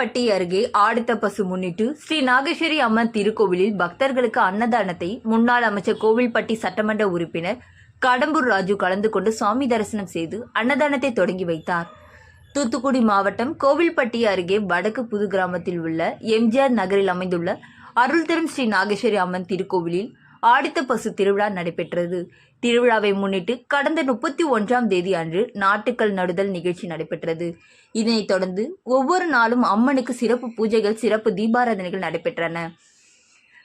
அருகே ஆடித்த பசு முன்னிட்டு ஸ்ரீ நாகேஸ்வரி அம்மன் திருக்கோவிலில் பக்தர்களுக்கு அன்னதானத்தை முன்னாள் அமைச்சர் கோவில்பட்டி சட்டமன்ற உறுப்பினர் கடம்பூர் ராஜு கலந்து கொண்டு சுவாமி தரிசனம் செய்து அன்னதானத்தை தொடங்கி வைத்தார். தூத்துக்குடி மாவட்டம் கோவில்பட்டி அருகே வடக்கு புது கிராமத்தில் உள்ள எம்ஜிஆர் நகரில் அமைந்துள்ள அருள்தரும் ஸ்ரீ நாகேஸ்வரி அம்மன் திருக்கோவிலில் ஆடித்த பசு திருவிழா நடைபெற்றது. திருவிழாவை முன்னிட்டு கடந்த முப்பத்தி ஒன்றாம் தேதி அன்று நாட்டுக்கள் நடுதல் நிகழ்ச்சி நடைபெற்றது. இதனைத் தொடர்ந்து ஒவ்வொரு நாளும் அம்மனுக்கு சிறப்பு பூஜைகள் சிறப்பு தீபாராதனைகள் நடைபெற்றன.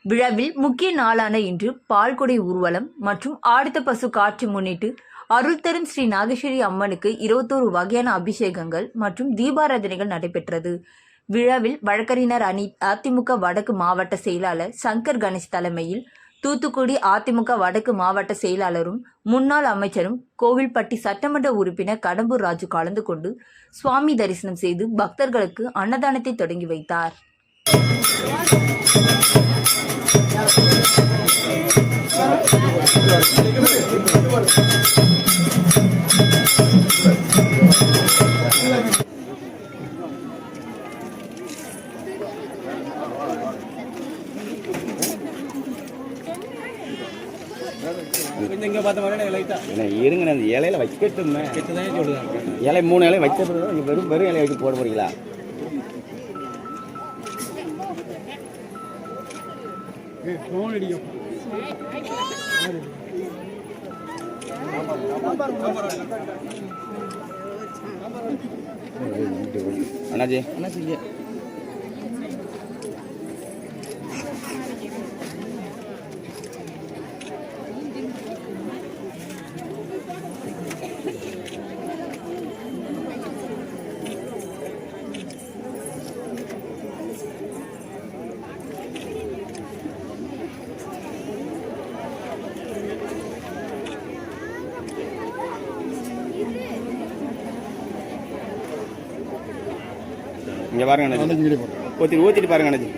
விழாவில் முக்கிய நாளான இன்று பால்குடை ஊர்வலம் மற்றும் ஆடித்த பசு காட்சி முன்னிட்டு அருள் தரும் ஸ்ரீ நாகேஸ்வரி அம்மனுக்கு இருபத்தோரு வகையான அபிஷேகங்கள் மற்றும் தீபாராதனைகள் நடைபெற்றது. விழாவில் வழக்கறிஞர் அணி அதிமுக வடக்கு மாவட்ட செயலாளர் சங்கர் கணேஷ் தலைமையில் தூத்துக்குடி அதிமுக வடக்கு மாவட்ட செயலாளரும் முன்னாள் அமைச்சரும் கோவில்பட்டி சட்டமன்ற உறுப்பினர் கடம்பூர் ராஜு கலந்து கொண்டு சுவாமி தரிசனம் செய்து பக்தர்களுக்கு அன்னதானத்தை தொடங்கி வைத்தார். கொஞ்சம் இங்கே பார்த்த மாதிரி லைட்டா என்ன இருங்க அந்த இலையில வைக்கட்டுமே. இலை மூணு இலை வைக்க வெறும் வெறும் இலையை வச்சு போட போறீங்களா? அண்ணாஜி. என்ன இங்கே பாருங்க அண்ணாச்சி. ஊற்றி ஊற்றிட்டு பாருங்க அண்ணாச்சி.